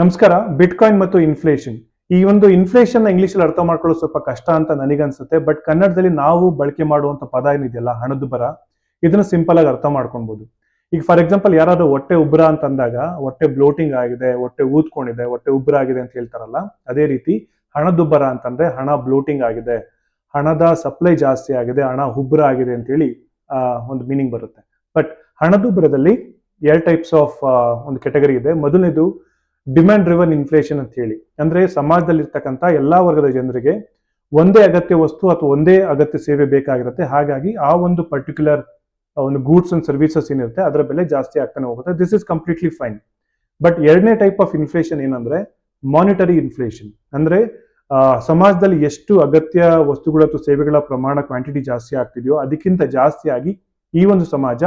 ನಮಸ್ಕಾರ ಬಿಟ್ಕಾಯಿನ್ ಮತ್ತು ಇನ್ಫ್ಲೇಷನ್ ಈ ಒಂದು ಇನ್ಫ್ಲೇಷನ್ ಇಂಗ್ಲಿಷ್ ಅಲ್ಲಿ ಅರ್ಥ ಮಾಡ್ಕೊಳ್ಳೋದು ಸ್ವಲ್ಪ ಕಷ್ಟ ಅಂತ ನನಗನ್ಸುತ್ತೆ ಬಟ್ ಕನ್ನಡದಲ್ಲಿ ನಾವು ಬಳಕೆ ಮಾಡುವಂತ ಪದ ಏನಿದೆಯಲ್ಲ, ಹಣದುಬ್ಬರ ಬರ ಇದನ್ನ ಸಿಂಪಲ್ ಆಗಿ ಅರ್ಥ ಮಾಡ್ಕೊಬಹುದು ಈಗ ಫಾರ್ ಎಕ್ಸಾಂಪಲ್ ಯಾರಾದ್ರೂ ಹೊಟ್ಟೆ ಉಬ್ಬರ ಅಂತ ಅಂದಾಗ ಹೊಟ್ಟೆ ಬ್ಲೋಟಿಂಗ್ ಆಗಿದೆ, ಹೊಟ್ಟೆ ಊದ್ಕೊಂಡಿದೆ, ಹೊಟ್ಟೆ ಉಬ್ರ ಆಗಿದೆ ಅಂತ ಹೇಳ್ತಾರಲ್ಲ, ಅದೇ ರೀತಿ ಹಣದುಬ್ಬರ ಅಂತಂದ್ರೆ ಹಣ ಬ್ಲೋಟಿಂಗ್ ಆಗಿದೆ, ಹಣದ ಸಪ್ಲೈ ಜಾಸ್ತಿ ಆಗಿದೆ, ಹಣ ಉಬ್ಬರ ಆಗಿದೆ ಅಂತೇಳಿ ಹೇಳಿ ಒಂದು ಮೀನಿಂಗ್ ಬರುತ್ತೆ. ಬಟ್ ಹಣದುಬ್ಬರದಲ್ಲಿ ಎರಡು ಟೈಪ್ಸ್ ಆಫ್ ಒಂದು ಕೆಟಗರಿ ಇದೆ. ಮೊದಲನೇದು ಡಿಮ್ಯಾಂಡ್ ಡ್ರಿವನ್ ಇನ್ಫ್ಲೇಷನ್ ಅಂತ ಹೇಳಿ ಅಂದ್ರೆ ಸಮಾಜದಲ್ಲಿರ್ತಕ್ಕಂಥ ಎಲ್ಲಾ ವರ್ಗದ ಜನರಿಗೆ ಒಂದೇ ಅಗತ್ಯ ವಸ್ತು ಅಥವಾ ಒಂದೇ ಅಗತ್ಯ ಸೇವೆ ಬೇಕಾಗಿರುತ್ತೆ. ಹಾಗಾಗಿ ಆ ಒಂದು ಪರ್ಟಿಕ್ಯುಲರ್ ಒಂದು ಗೂಡ್ಸ್ ಅಂಡ್ ಸರ್ವಿಸಸ್ ಏನಿರುತ್ತೆ, ಅದರ ಬೆಲೆ ಜಾಸ್ತಿ ಆಗ್ತಾನೆ ಹೋಗುತ್ತೆ. This is completely fine but ಎರಡನೇ ಟೈಪ್ ಆಫ್ ಇನ್ಫ್ಲೇಷನ್ ಏನಂದ್ರೆ ಮಾನಿಟರಿ ಇನ್ಫ್ಲೇಷನ್ ಅಂದ್ರೆ ಸಮಾಜದಲ್ಲಿ ಎಷ್ಟು ಅಗತ್ಯ ವಸ್ತುಗಳು ಅಥವಾ ಸೇವೆಗಳ ಪ್ರಮಾಣ ಕ್ವಾಂಟಿಟಿ ಜಾಸ್ತಿ ಆಗ್ತಿದೆಯೋ ಅದಕ್ಕಿಂತ ಜಾಸ್ತಿಯಾಗಿ ಈ ಒಂದು ಸಮಾಜ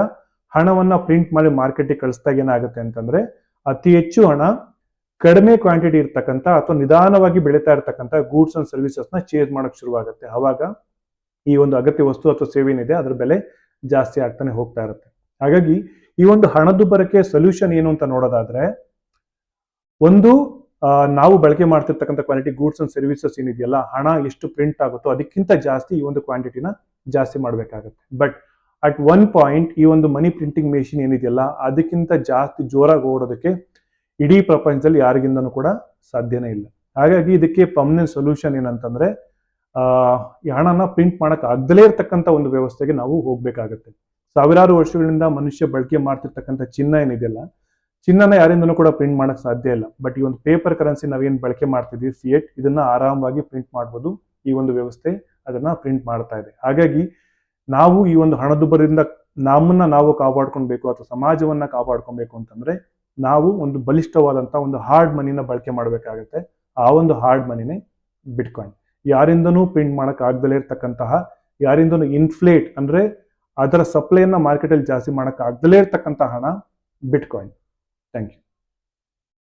ಹಣವನ್ನ ಪ್ರಿಂಟ್ ಮಾಡಿ ಮಾರ್ಕೆಟಿಗೆ ಕಳಿಸ್ದಾಗ ಏನಾಗುತ್ತೆ ಅಂತಂದ್ರೆ ಅತಿ ಹೆಚ್ಚು ಹಣ ಕಡಿಮೆ ಕ್ವಾಂಟಿಟಿ ಇರ್ತಕ್ಕಂಥ ಅಥವಾ ನಿಧಾನವಾಗಿ ಬೆಳೀತಾ ಇರ್ತಕ್ಕಂಥ ಗೂಡ್ಸ್ ಅಂಡ್ ಸರ್ವಿಸಸ್ನ ಚೇಂಜ್ ಮಾಡಕ್ ಶುರುವಾಗುತ್ತೆ. ಅವಾಗ ಈ ಒಂದು ಅಗತ್ಯ ವಸ್ತು ಅಥವಾ ಸೇವೆ ಏನಿದೆ ಅದರ ಬೆಲೆ ಜಾಸ್ತಿ ಆಗ್ತಾನೆ ಹೋಗ್ತಾ ಇರುತ್ತೆ. ಹಾಗಾಗಿ ಈ ಒಂದು ಹಣದುಬ್ಬರಕ್ಕೆ ಸೊಲ್ಯೂಷನ್ ಏನು ಅಂತ ನೋಡೋದಾದ್ರೆ, ಒಂದು ನಾವು ಬಳಕೆ ಮಾಡ್ತಿರ್ತಕ್ಕಂಥ ಕ್ವಾಲಿಟಿ ಗೂಡ್ಸ್ ಅಂಡ್ ಸರ್ವಿಸಸ್ ಏನಿದೆಯಲ್ಲ, ಹಣ ಎಷ್ಟು ಪ್ರಿಂಟ್ ಆಗುತ್ತೋ ಅದಕ್ಕಿಂತ ಜಾಸ್ತಿ ಈ ಒಂದು ಕ್ವಾಂಟಿಟಿನ ಜಾಸ್ತಿ ಮಾಡಬೇಕಾಗುತ್ತೆ. ಬಟ್ ಅಟ್ ಒನ್ ಪಾಯಿಂಟ್ ಈ ಒಂದು ಮನಿ ಪ್ರಿಂಟಿಂಗ್ ಮೆಷಿನ್ ಏನಿದೆಯಲ್ಲ, ಅದಕ್ಕಿಂತ ಜಾಸ್ತಿ ಜೋರಾಗಿ ಓಡೋದಕ್ಕೆ ಇಡೀ ಪ್ರಪಂಚದಲ್ಲಿ ಯಾರಿಗಿಂದನೂ ಕೂಡ ಸಾಧ್ಯನೇ ಇಲ್ಲ. ಹಾಗಾಗಿ ಇದಕ್ಕೆ ಪರ್ಮನೆಂಟ್ ಸೊಲ್ಯೂಷನ್ ಏನಂತಂದ್ರೆ ಆ, ಈ ಹಣನ ಪ್ರಿಂಟ್ ಮಾಡಕ್ ಆಗದಲೇ ಇರತಕ್ಕಂಥ ಒಂದು ವ್ಯವಸ್ಥೆಗೆ ನಾವು ಹೋಗ್ಬೇಕಾಗತ್ತೆ. ಸಾವಿರಾರು ವರ್ಷಗಳಿಂದ ಮನುಷ್ಯ ಬಳಕೆ ಮಾಡ್ತಿರ್ತಕ್ಕಂಥ ಚಿನ್ನ ಏನಿದೆಯಲ್ಲ ಚಿನ್ನನ ಯಾರಿಂದನೂ ಕೂಡ ಪ್ರಿಂಟ್ ಮಾಡಕ್ ಸಾಧ್ಯ ಇಲ್ಲ. ಬಟ್ ಈ ಒಂದು ಪೇಪರ್ ಕರೆನ್ಸಿ ನಾವೇನು ಬಳಕೆ ಮಾಡ್ತಿದ್ವಿ ಫಿಯೆಟ್ ಇದನ್ನ ಆರಾಮವಾಗಿ ಪ್ರಿಂಟ್ ಮಾಡ್ಬೋದು. ಈ ಒಂದು ವ್ಯವಸ್ಥೆ ಅದನ್ನ ಪ್ರಿಂಟ್ ಮಾಡ್ತಾ ಇದೆ. ಹಾಗಾಗಿ ನಾವು ಈ ಒಂದು ಹಣದುಬ್ಬರದಿಂದ ನಮ್ಮನ್ನ ನಾವು ಕಾಪಾಡ್ಕೊಳ್ಬೇಕು ಅಥವಾ ಸಮಾಜವನ್ನ ಕಾಪಾಡ್ಕೊಬೇಕು ಅಂತಂದ್ರೆ ನಾವು ಒಂದು ಬಲಿಷ್ಠವಾದಂತ ಒಂದು ಹಾರ್ಡ್ ಮನಿನ ಬಳಕೆ ಮಾಡಬೇಕಾಗತ್ತೆ. ಆ ಒಂದು ಹಾರ್ಡ್ ಮನಿನೇ ಬಿಟ್ಕಾಯಿನ್ ಯಾರಿಂದನೂ ಪ್ರಿಂಟ್ ಮಾಡಕ್ ಆಗದಲೇ ಇರ್ತಕ್ಕಂತಹ, ಯಾರಿಂದನೂ ಇನ್ಫ್ಲೇಟ್ ಅಂದ್ರೆ ಅದರ ಸಪ್ಲೈನ ಮಾರ್ಕೆಟಲ್ಲಿ ಜಾಸ್ತಿ ಮಾಡಕ್ ಆಗದಲೇ ಇರ್ತಕ್ಕಂಥ ಹಣ ಬಿಟ್ಕಾಯಿನ್ ಥ್ಯಾಂಕ್ ಯು